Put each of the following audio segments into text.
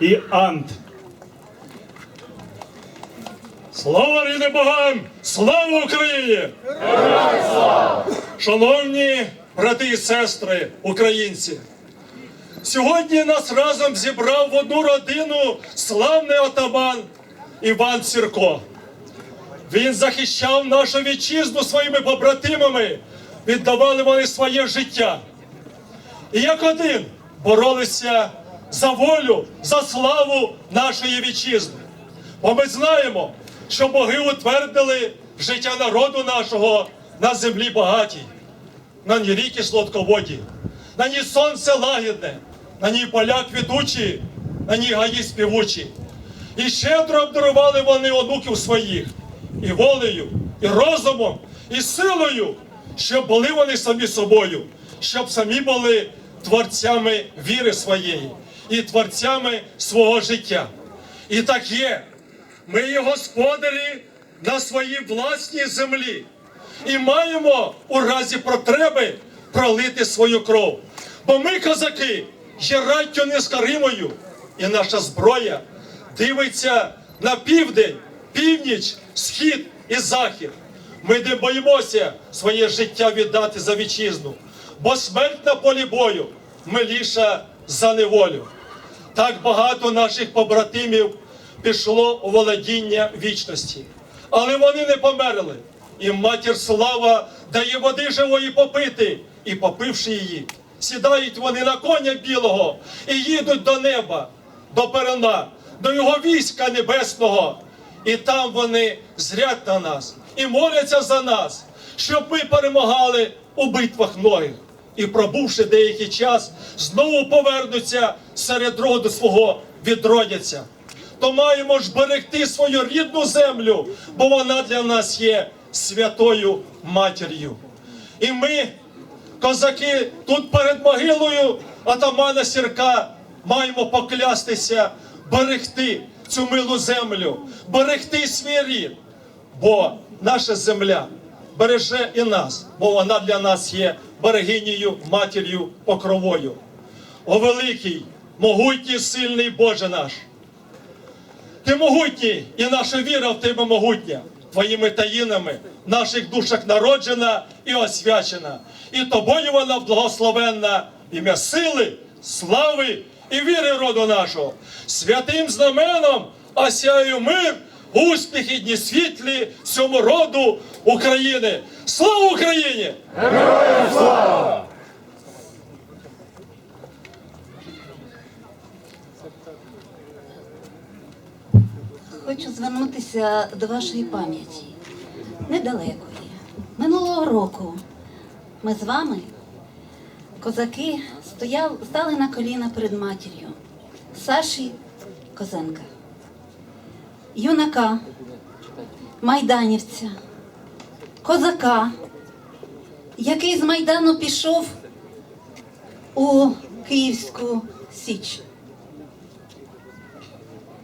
і Ант. Слава рідним богам! Слава Україні! Шановні брати і сестри, українці! Сьогодні нас разом зібрав в одну родину славний отаман Іван Сірко. Він захищав нашу вітчизну своїми побратимами, віддавали вони своє життя. І як один боролися за волю, за славу нашої вітчизни. Бо ми знаємо, що боги утвердили життя народу нашого на землі багатій, на ній ріки сладководі, на ній сонце лагідне, на ній поля квітучі, на ній гаї співучі. І щедро обдарували вони онуків своїх і волею, і розумом, і силою, щоб були вони самі собою, щоб самі були творцями віри своєї і творцями свого життя. І так є. Ми є господарі на своїй власній землі і маємо у разі потреби пролити свою кров. Бо ми, козаки, є раттю нескаримою, і наша зброя дивиться на південь, північ, схід і захід. Ми не боїмося своє життя віддати за вітчизну, бо смерть на полі бою миліша за неволю. Так багато наших побратимів пішло у володіння вічності, але вони не померли. І матір слава дає води живої попити, і попивши її, сідають вони на коня білого і їдуть до неба, до перена, до його війська небесного. І там вони зрять на нас і моляться за нас, щоб ми перемагали у битвах многих. І, пробувши деякий час, знову повернуться серед роду свого, відродяться. То маємо ж берегти свою рідну землю, бо вона для нас є святою матір'ю. І ми, козаки, тут перед могилою атамана Сірка маємо поклястися, берегти цю милу землю, берегти свій рід, бо наша земля береже і нас, бо вона для нас є берегинею, матір'ю, покровою. О великий, могутній, сильний Боже наш! Ти могутній, і наша віра в тебе могутня. Твоїми таїнами в наших душах народжена і освячена. І тобою вона благословенна ім'я сили, слави і віри роду нашого. Святим знаменом осяю мир, успіх і дні світлі всьому роду України. Слава Україні! Хочу звернутися до вашої пам'яті недалекої. Минулого року ми з вами, козаки, стояли, стали на коліна перед матір'ю Саші Козенка, юнака, майданівця, козака, який з Майдану пішов у Київську Січ.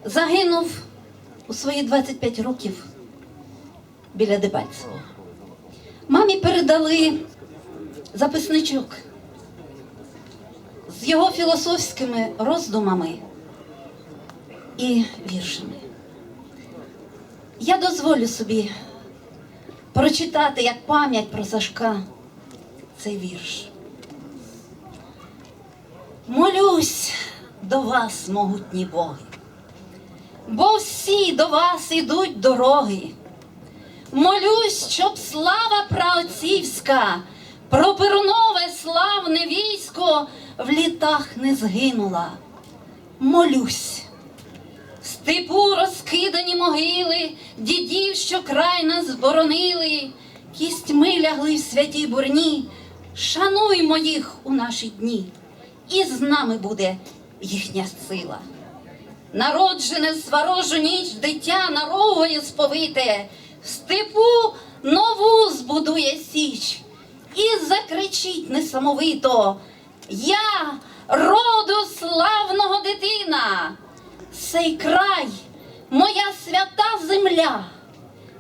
Загинув у свої 25 років біля Дебальцева. Мамі передали записничок з його філософськими роздумами і віршами. Я дозволю собі прочитати як пам'ять про Сашка цей вірш. Молюсь до вас, могутні боги бо всі до вас ідуть дороги. Молюсь, щоб слава праотцівська, про перунове славне військо в літах не згинула. Молюсь, степу розкидані могили, дідів, що край нас боронили, кістьми лягли в святій бурні, шануймо їх у наші дні, і з нами буде їхня сила. Народжене в сварожу ніч дитя наровує сповите, в степу нову збудує січ. І закричить несамовито. Я роду славного дитина, цей край, моя свята земля,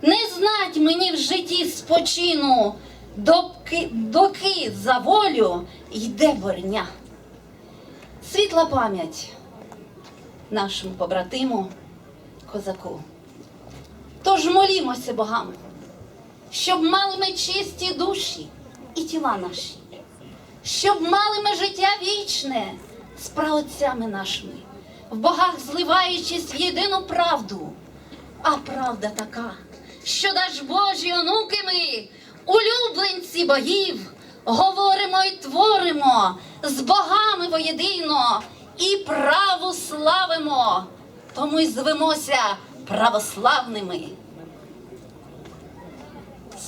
не знать мені в житті спочину, доки, доки за волю йде борня. Світла пам'ять нашому побратиму козаку. Тож молімося богам, щоб мали ми чисті душі і тіла наші, щоб мали ми життя вічне з праотцями нашими, в богах зливаючись в єдину правду. А правда така, що даж Божі онуки ми, улюбленці богів, говоримо й творимо з богами воєдино і праву славимо, тому й звемося православними.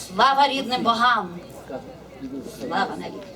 Слава рідним богам! Слава навіки!